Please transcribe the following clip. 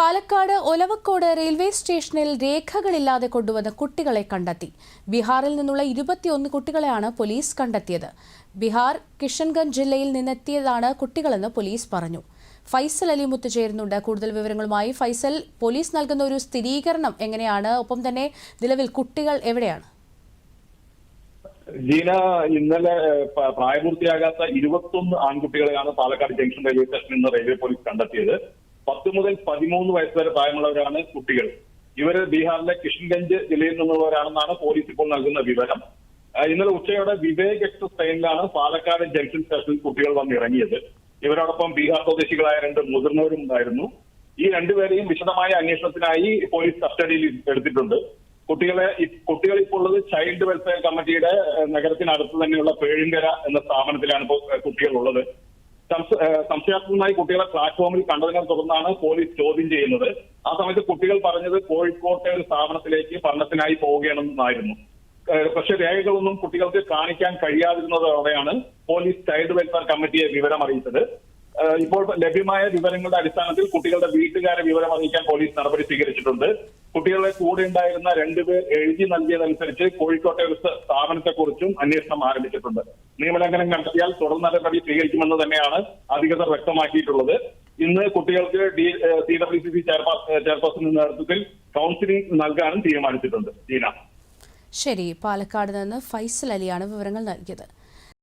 Palakkad Olavakkode railway സ്റ്റേഷനിൽ രേഖകളില്ലാതെ കൊണ്ടുവന്ന കുട്ടികളെ കണ്ടെത്തി. ബീഹാറിൽ നിന്നുള്ള ഇരുപത്തിയൊന്ന് കുട്ടികളെയാണ് പോലീസ് കണ്ടെത്തിയത്. ബീഹാർ കിഷൻഗഞ്ച് ജില്ലയിൽ നിന്നെത്തിയതാണ് കുട്ടികളെന്ന് പോലീസ് പറഞ്ഞു. ഫൈസൽ അലിമുത്ത് ചേരുന്നുണ്ട്. കൂടുതൽ വിവരങ്ങളുമായി ഫൈസൽ പോലീസ് നൽകുന്ന ഒരു സ്ഥിരീകരണം എങ്ങനെയാണ്? ഒപ്പം തന്നെ നിലവിൽ കുട്ടികൾ എവിടെയാണ്? ജീന ഇന്നലെ പ്രായപൂർത്തിയാകാത്ത ഇരുപത്തൊന്ന് ആൺകുട്ടികളെയാണ് പാലക്കാട് ജംഗ്ഷൻ റെയിൽവേ സ്റ്റേഷനിൽ നിന്ന് റെയിൽവേ പോലീസ് കണ്ടെത്തിയത്. പത്ത് മുതൽ പതിമൂന്ന് വയസ്സ് വരെ പ്രായമുള്ളവരാണ് കുട്ടികൾ. ഇവർ ബീഹാറിലെ കിഷൻഗഞ്ച് ജില്ലയിൽ നിന്നുള്ളവരാണെന്നാണ് പോലീസ് ഇപ്പോൾ നൽകുന്ന വിവരം. ഇന്നലെ ഉച്ചയോടെ വിവേക് എക്സ്പ്രസ് ട്രെയിനിലാണ് പാലക്കാട് ജംഗ്ഷൻ സ്റ്റേഷനിൽ കുട്ടികൾ വന്നിറങ്ങിയത്. ഇവരോടൊപ്പം ബീഹാർ സ്വദേശികളായ രണ്ട് മുതിർന്നവരും ഉണ്ടായിരുന്നു. ഈ രണ്ടുപേരെയും വിശദമായ അന്വേഷണത്തിനായി പോലീസ് കസ്റ്റഡിയിൽ എടുത്തിട്ടുണ്ട്. കുട്ടികളെ കുട്ടികൾ ഇപ്പോൾ ഉള്ളത് ചൈൽഡ് വെൽഫെയർ കമ്മിറ്റിയുടെ നഗരത്തിനടുത്ത് തന്നെയുള്ള പേഴിങ്കര എന്ന സ്ഥാപനത്തിലാണ് ഇപ്പോൾ കുട്ടികൾ ഉള്ളത്. സംശ- ഏഹ്, കുട്ടികളെ പ്ലാറ്റ്ഫോമിൽ കണ്ടതിനെ തുടർന്നാണ് പോലീസ് ചോദ്യം ചെയ്യുന്നത്. ആ സമയത്ത് കുട്ടികൾ പറഞ്ഞത് കോഴിക്കോട്ടെ ഒരു സ്ഥാപനത്തിലേക്ക് പഠനത്തിനായി പോവുകയാണെന്നായിരുന്നു. പക്ഷെ രേഖകളൊന്നും കുട്ടികൾക്ക് കാണിക്കാൻ കഴിയാതിരുന്നതോടെയാണ് പോലീസ് ചൈൽഡ് വെൽഫെയർ കമ്മിറ്റിയെ വിവരം അറിയിച്ചത് ഇപ്പോൾ ലഭ്യമായ വിവരങ്ങളുടെ അടിസ്ഥാനത്തിൽ കുട്ടികളുടെ വീട്ടുകാരെ വിവരം അറിയിക്കാൻ പോലീസ് നടപടി സ്വീകരിച്ചിട്ടുണ്ട്. കുട്ടികളെ കൂടെ ഉണ്ടായിരുന്ന രണ്ടുപേർ എഴുതി നൽകിയതനുസരിച്ച് കോഴിക്കോട്ടെ ഒരു സ്ഥ- സ്ഥാപനത്തെക്കുറിച്ചും അന്വേഷണം ആരംഭിച്ചിട്ടുണ്ട്. നിയമലംഘനം കണ്ടെത്തിയാൽ തുടർ നടപടി സ്വീകരിക്കുമെന്ന് തന്നെയാണ് അധികൃതർ വ്യക്തമാക്കിയിട്ടുള്ളത്. ഇന്ന് കുട്ടികൾക്ക് D C W C C ചെയർപേഴ്സണിന്റെ നേതൃത്വത്തിൽ കൗൺസിലിംഗ് നൽകാനും തീരുമാനിച്ചിട്ടുണ്ട്. ശരി പാലക്കാട് നിന്ന് ഫൈസൽ അലിയാണ് വിവരങ്ങൾ നൽകിയത്.